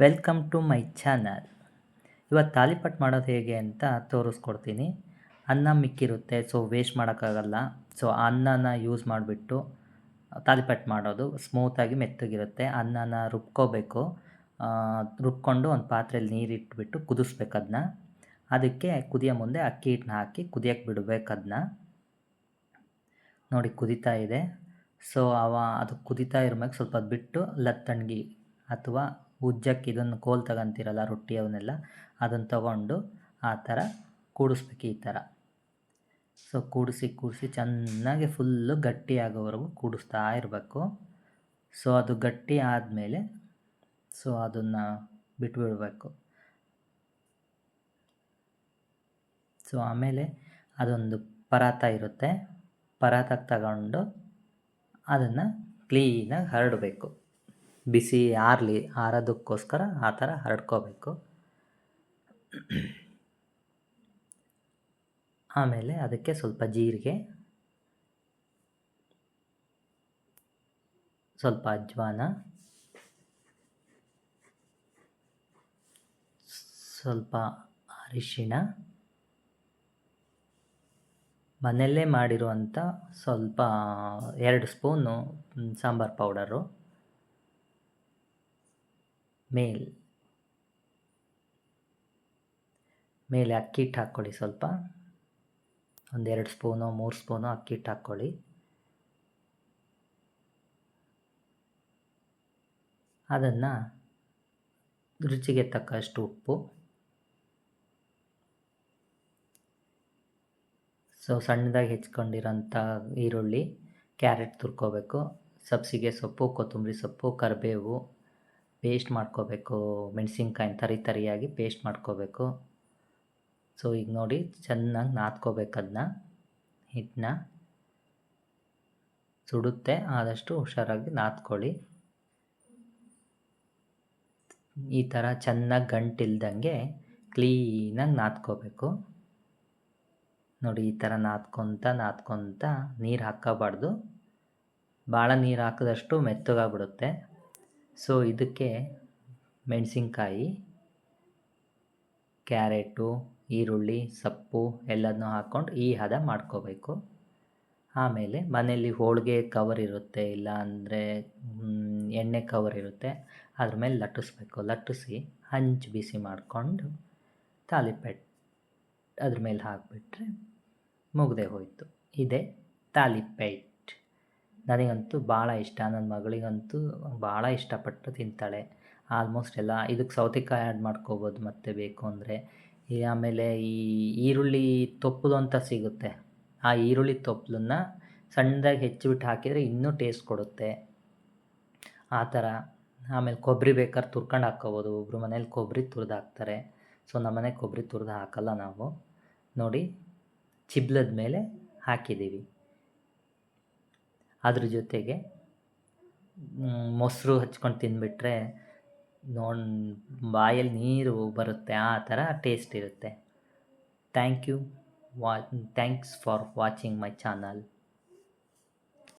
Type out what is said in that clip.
Welcome to my channel. ಇವತ್ತು ತಾಲಿಪಟ್ ಮಾಡೋದು ಹೇಗೆ ಅಂತ ತೋರಿಸ್ಕೊಡ್ತೀನಿ. ಅನ್ನ ಮಿಕ್ಕಿರುತ್ತೆ ಸೊ ವೇಸ್ಟ್ ಮಾಡೋಕ್ಕಾಗಲ್ಲ. ಸೊ ಅನ್ನನ ಯೂಸ್ ಮಾಡಿಬಿಟ್ಟು ತಾಲಿಪಟ್ ಮಾಡೋದು. ಸ್ಮೂತಾಗಿ ಮೆತ್ತಗಿರುತ್ತೆ. ಅನ್ನನ ರುಬ್ಕೋಬೇಕು. ರುಬ್ಕೊಂಡು ಒಂದು ಪಾತ್ರೆಯಲ್ಲಿ ನೀರಿಟ್ಬಿಟ್ಟು ಕುದಿಸ್ಬೇಕು ಅದನ್ನ ಅದಕ್ಕೆ ಕುದಿಯೋ ಮುಂದೆ ಅಕ್ಕಿ ಹಿಟ್ಟನ್ನ ಹಾಕಿ ಕುದಿಯೋಕ್ಕೆ ಬಿಡಬೇಕು ಅದನ್ನ ನೋಡಿ ಕುದೀತಾ ಇದೆ. ಸೊ ಅವ, ಅದು ಕುದಿತಾ ಇರ್ಬೇಕು. ಸ್ವಲ್ಪ ಬಿಟ್ಟು ಲತ್ತಣ್ಗಿ ಅಥವಾ ಉಜ್ಜಕ್ಕೆ ಇದನ್ನು ಕೋಲ್ ತಗೊಂತೀರಲ್ಲ ರೊಟ್ಟಿ ಅವನ್ನೆಲ್ಲ ಅದನ್ನು ತಗೊಂಡು ಆ ಥರ ಕೂಡಿಸ್ಬೇಕು ಈ ಥರ. ಸೊ ಕೂಡಿಸಿ ಕೂಡಿಸಿ ಚೆನ್ನಾಗಿ ಫುಲ್ಲು ಗಟ್ಟಿ ಆಗೋವರೆಗೂ ಕೂಡಿಸ್ತಾ ಇರಬೇಕು. ಸೊ ಅದು ಗಟ್ಟಿ ಆದಮೇಲೆ ಸೊ ಅದನ್ನು ಬಿಟ್ಬಿಡಬೇಕು. ಸೊ ಆಮೇಲೆ ಅದೊಂದು ಪರಾತ ಇರುತ್ತೆ. ಪರಾತಕ್ಕೆ ತಗೊಂಡು ಅದನ್ನು ಕ್ಲೀನಾಗಿ ಹರಡಬೇಕು. ಬಿಸಿ ಆರಲಿ ಆರೋದಕ್ಕೋಸ್ಕರ ಆ ಥರ ಹರಡ್ಕೋಬೇಕು. ಆಮೇಲೆ ಅದಕ್ಕೆ ಸ್ವಲ್ಪ ಜೀರಿಗೆ, ಸ್ವಲ್ಪ ಅಜ್ವಾನ, ಸ್ವಲ್ಪ ಅರಿಶಿಣ, ಮನೆಯಲ್ಲೇ ಮಾಡಿರುವಂಥ ಸ್ವಲ್ಪ ಎರಡು ಸ್ಪೂನು ಸಾಂಬಾರು ಪೌಡರು. ಮೇಲ್. ಮೇಲೆ ಅಕ್ಕಿ ಹಿಟ್ಟು ಹಾಕ್ಕೊಳ್ಳಿ ಸ್ವಲ್ಪ. ಒಂದೆರಡು ಸ್ಪೂನು, ಮೂರು ಸ್ಪೂನು ಅಕ್ಕಿ ಹಿಟ್ಟು ಹಾಕ್ಕೊಳ್ಳಿ. ಅದನ್ನು ರುಚಿಗೆ ತಕ್ಕಷ್ಟು ಉಪ್ಪು. ಸೊ, ಸಣ್ಣದಾಗಿ ಹೆಚ್ಕೊಂಡಿರೋಂಥ ಈರುಳ್ಳಿ, ಕ್ಯಾರೆಟ್ ತುರ್ಕೋಬೇಕು. ಸಬ್ಸಿಗೆ ಸೊಪ್ಪು, ಕೊತ್ತಂಬರಿ ಸೊಪ್ಪು, ಕರಿಬೇವು. ಪೇಸ್ಟ್ ಮಾಡ್ಕೋಬೇಕು. ಮೆಣಸಿನ್ಕಾಯಿನ ತರಿ ತರಿಯಾಗಿ ಪೇಸ್ಟ್ ಮಾಡ್ಕೋಬೇಕು. ಸೊ ಈಗ ನೋಡಿ ಚೆನ್ನಾಗಿ ನಾದ್ಕೋಬೇಕು ಅದನ್ನ ಹಿಟ್ಟನ್ನ ಸುಡುತ್ತೆ. ಆದಷ್ಟು ಹುಷಾರಾಗಿ ನಾದ್ಕೊಳ್ಳಿ. ಈ ಥರ ಚೆನ್ನಾಗಿ ಗಂಟಿಲ್ದಂಗೆ ಕ್ಲೀನಾಗಿ ನಾದ್ಕೋಬೇಕು. ನೋಡಿ ಈ ಥರ ನಾದ್ಕೊತ ನಾದ್ಕೊತ ನೀರು ಹಾಕಬಾರ್ದು. ಭಾಳ ನೀರು ಹಾಕಿದಷ್ಟು ಮೆತ್ತಗಾಗ್ಬಿಡುತ್ತೆ. ಸೊ ಇದಕ್ಕೆ ಮೆಣಸಿನ್ಕಾಯಿ, ಕ್ಯಾರೆಟು, ಈರುಳ್ಳಿ, ಸೊಪ್ಪು ಎಲ್ಲದನ್ನೂ ಹಾಕ್ಕೊಂಡು ಈ ಹದ ಮಾಡ್ಕೋಬೇಕು. ಆಮೇಲೆ ಮನೆಯಲ್ಲಿ ಹೋಳಿಗೆ ಕವರ್ ಇರುತ್ತೆ, ಇಲ್ಲ ಅಂದರೆ ಎಣ್ಣೆ ಕವರ್ ಇರುತ್ತೆ, ಅದ್ರ ಮೇಲೆ ಲಟ್ಟಿಸ್ಬೇಕು. ಲಟ್ಟಿಸಿ ಹಂಚು ಬಿಸಿ ಮಾಡಿಕೊಂಡು ತಾಲಿಪೇಟ್ ಅದ್ರ ಮೇಲೆ ಹಾಕಿಬಿಟ್ರೆ ಮುಗ್ದೆ ಹೋಯಿತು. ಇದೆ ತಾಲಿಪೈಟ್. ನನಗಂತೂ ಭಾಳ ಇಷ್ಟ. ನನ್ನ ಮಗಳಿಗಂತೂ ಭಾಳ ಇಷ್ಟಪಟ್ಟು ತಿಂತಾಳೆ. ಆಲ್ಮೋಸ್ಟ್ ಎಲ್ಲ ಇದಕ್ಕೆ ಸೌತೆಕಾಯಿ ಆ್ಯಡ್ ಮಾಡ್ಕೋಬೋದು ಮತ್ತೆ ಬೇಕು ಅಂದರೆ. ಆಮೇಲೆ ಈ ಈರುಳ್ಳಿ ತೊಪ್ಪಲು ಅಂತ ಸಿಗುತ್ತೆ. ಆ ಈರುಳ್ಳಿ ತೊಪ್ಪಲನ್ನ ಸಣ್ಣದಾಗಿ ಹೆಚ್ಚಿಬಿಟ್ಟು ಹಾಕಿದರೆ ಇನ್ನೂ ಟೇಸ್ಟ್ ಕೊಡುತ್ತೆ. ಆ ಥರ. ಆಮೇಲೆ ಕೊಬ್ಬರಿ ಬೇಕಾದ್ರೆ ತುರ್ಕೊಂಡು ಹಾಕ್ಕೋಬೋದು. ಒಬ್ಬರು ಮನೇಲಿ ಕೊಬ್ಬರಿ ತುರಿದು ಹಾಕ್ತಾರೆ. ಸೊ ನಮ್ಮನೆ ಕೊಬ್ಬರಿ ತುರಿದು ಹಾಕಲ್ಲ ನಾವು. ನೋಡಿ, ಚಿಬ್ಲದ ಮೇಲೆ ಹಾಕಿದ್ದೀವಿ. ಅದ್ರ ಜೊತೆಗೆ ಮೊಸರು ಹಚ್ಕೊಂಡು ತಿಂದುಬಿಟ್ರೆ ನೋಡಿ, ಬಾಯಲ್ಲಿ ನೀರು ಬರುತ್ತೆ, ಆ ಥರ ಟೇಸ್ಟ್ ಇರುತ್ತೆ. ಥ್ಯಾಂಕ್ ಯು ವಾ thanks for watching my channel